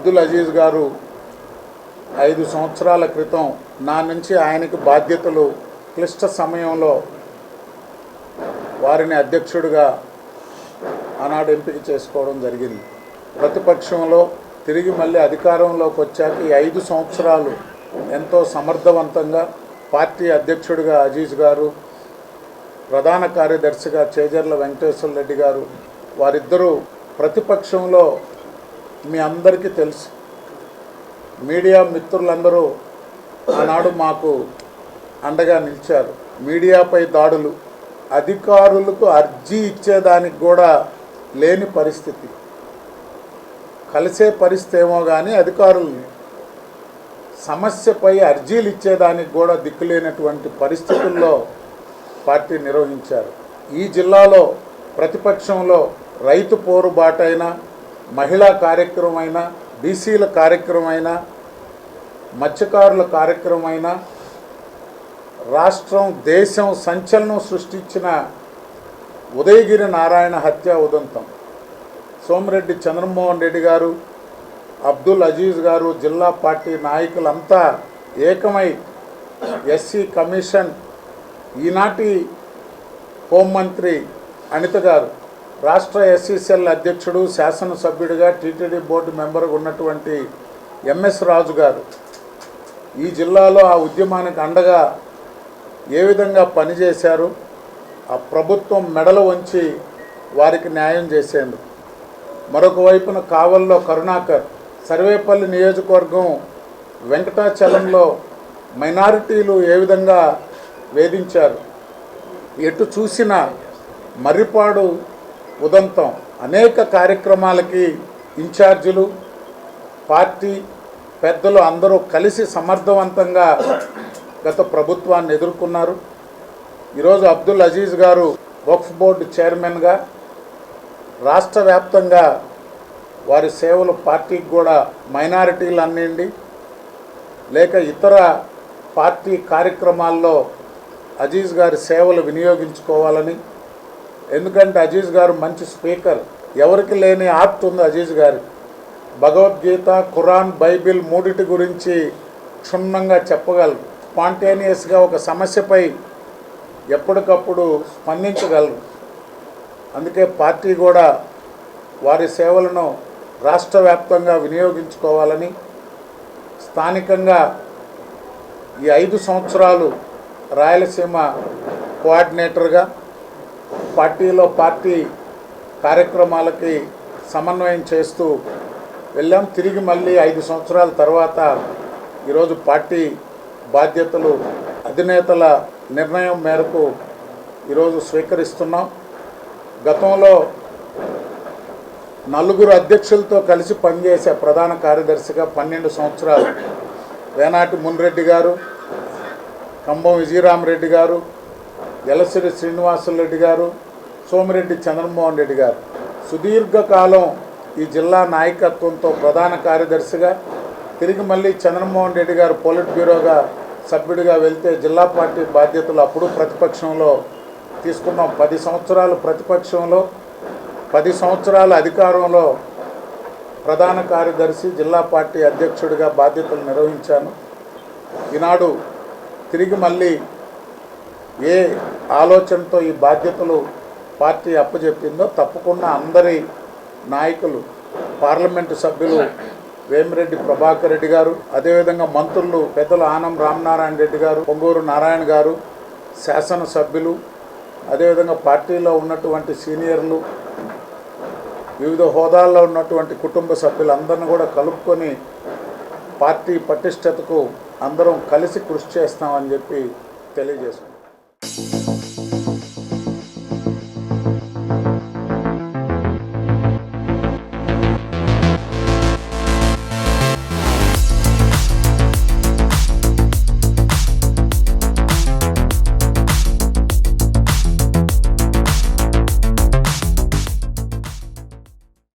అబ్దుల్ అజీజ్ గారు ఐదు సంవత్సరాల క్రితం నా నుంచి ఆయనకి బాధ్యతలు క్లిష్ట సమయంలో వారిని అధ్యక్షుడిగా ఆనాడు ఎంపిక చేసుకోవడం జరిగింది. ప్రతిపక్షంలో తిరిగి మళ్ళీ అధికారంలోకి వచ్చాక ఈ ఐదు సంవత్సరాలు ఎంతో సమర్థవంతంగా పార్టీ అధ్యక్షుడిగా అజీజ్ గారు ప్రధాన కార్యదర్శిగా చేజర్ల వెంకటేశ్వర రెడ్డి గారు వారిద్దరూ ప్రతిపక్షంలో మీ అందరికీ తెలుసు. మీడియా మిత్రులందరూ ఆనాడు మాకు అండగా నిలిచారు. మీడియాపై దాడులు అధికారులకు అర్జీ ఇచ్చేదానికి కూడా లేని పరిస్థితి. కలిసే పరిస్థితి ఏమో కానీ అధికారుల్ని సమస్యపై అర్జీలు ఇచ్చేదానికి కూడా దిక్కులేనటువంటి పరిస్థితుల్లో పార్టీ నిర్వహించారు. ఈ జిల్లాలో ప్రతిపక్షంలో రైతు పోరుబాటైనా మహిళా కార్యక్రమం అయినా బీసీల కార్యక్రమం అయినా మత్స్యకారుల కార్యక్రమం అయినా రాష్ట్రం దేశం సంచలనం సృష్టించిన ఉదయగిరి నారాయణ హత్య ఉదంతం. సోమిరెడ్డి చంద్రమోహన్ రెడ్డి గారు అబ్దుల్ అజీజ్ గారు జిల్లా పార్టీ నాయకులంతా ఏకమై ఎస్సీ కమిషన్ ఈనాటి హోంమంత్రి అనిత గారు రాష్ట్ర ఎస్సీసీఎల్ అధ్యక్షుడు శాసనసభ్యుడిగా టీటీడీ బోర్డు మెంబర్గా ఉన్నటువంటి ఎంఎస్ రాజు గారు ఈ జిల్లాలో ఆ ఉద్యమానికి అండగా ఏ విధంగా పనిచేశారు ఆ ప్రభుత్వం మెడలు వంచి వారికి న్యాయం చేసేందుకు మరొక వైపున కావల్లో కరుణాకర్ సర్వేపల్లి నియోజకవర్గం వెంకటాచలంలో మైనారిటీలు ఏ విధంగా వేధించారు ఎటు చూసినా మర్రిపాడు ఉదంతం. అనేక కార్యక్రమాలకి ఇన్ఛార్జీలు పార్టీ పెద్దలు అందరూ కలిసి సమర్థవంతంగా గత ప్రభుత్వాన్ని ఎదుర్కొన్నారు. ఈరోజు అబ్దుల్ అజీజ్ గారు వక్ఫ్ బోర్డు చైర్మన్గా రాష్ట్ర వ్యాప్తంగా వారి సేవలు పార్టీకి కూడా మైనారిటీలు అన్నిండి లేక ఇతర పార్టీ కార్యక్రమాల్లో అజీజ్ గారి సేవలు వినియోగించుకోవాలని ఎందుకంటే అజీజ్ గారు మంచి స్పీకర్. ఎవరికి లేని ఆర్ట్ ఉంది అజీజ్ గారి. భగవద్గీత ఖురాన్ బైబిల్ మూడిటి గురించి క్షుణ్ణంగా చెప్పగలరు. స్పాంటేనియస్గా ఒక సమస్యపై ఎప్పటికప్పుడు స్పందించగలరు. అందుకే పార్టీ కూడా వారి సేవలను రాష్ట్ర వ్యాప్తంగా వినియోగించుకోవాలని స్థానికంగా ఈ ఐదు సంవత్సరాలు రాయలసీమ కోఆర్డినేటర్గా పార్టీలో పార్టీ కార్యక్రమాలకి సమన్వయం చేస్తూ వెళ్ళాం. తిరిగి మళ్ళీ ఐదు సంవత్సరాల తర్వాత ఈరోజు పార్టీ బాధ్యతలు అధినేతల నిర్ణయం మేరకు ఈరోజు స్వీకరిస్తున్నాం. గతంలో నలుగురు అధ్యక్షులతో కలిసి పనిచేసే ప్రధాన కార్యదర్శిగా పన్నెండు సంవత్సరాలు వేనాటి మున్రెడ్డి గారు కంభం విజయరామరెడ్డి గారు ఎలసిరి శ్రీనివాసులరెడ్డి గారు సోమిరెడ్డి చంద్రమోహన్ రెడ్డి గారు. సుదీర్ఘకాలం ఈ జిల్లా నాయకత్వంతో ప్రధాన కార్యదర్శిగా తిరిగి మళ్ళీ చంద్రమోహన్ రెడ్డి గారు పోలిట్ బ్యూరోగా సభ్యుడిగా వెళ్తే జిల్లా పార్టీ బాధ్యతలు అప్పుడు ప్రతిపక్షంలో తీసుకున్నాం. పది సంవత్సరాలు ప్రతిపక్షంలో పది సంవత్సరాల అధికారంలో ప్రధాన కార్యదర్శి జిల్లా పార్టీ అధ్యక్షుడిగా బాధ్యతలు నిర్వహించాను. ఈనాడు తిరిగి మళ్ళీ ఏ ఆలోచనతో ఈ బాధ్యతలు పార్టీ అప్పచెప్పిందో తప్పకుండా అందరి నాయకులు పార్లమెంటు సభ్యులు వేమిరెడ్డి ప్రభాకర్ రెడ్డి గారు అదేవిధంగా మంత్రులు పెద్దలు ఆనం రామనారాయణ రెడ్డి గారు పొంగూరు నారాయణ గారు శాసనసభ్యులు అదేవిధంగా పార్టీలో ఉన్నటువంటి సీనియర్లు వివిధ హోదాల్లో ఉన్నటువంటి కుటుంబ సభ్యులందరిని కూడా కలుపుకొని పార్టీ పటిష్టతకు అందరం కలిసి కృషి చేస్తామని చెప్పి తెలియజేసుకుంటాం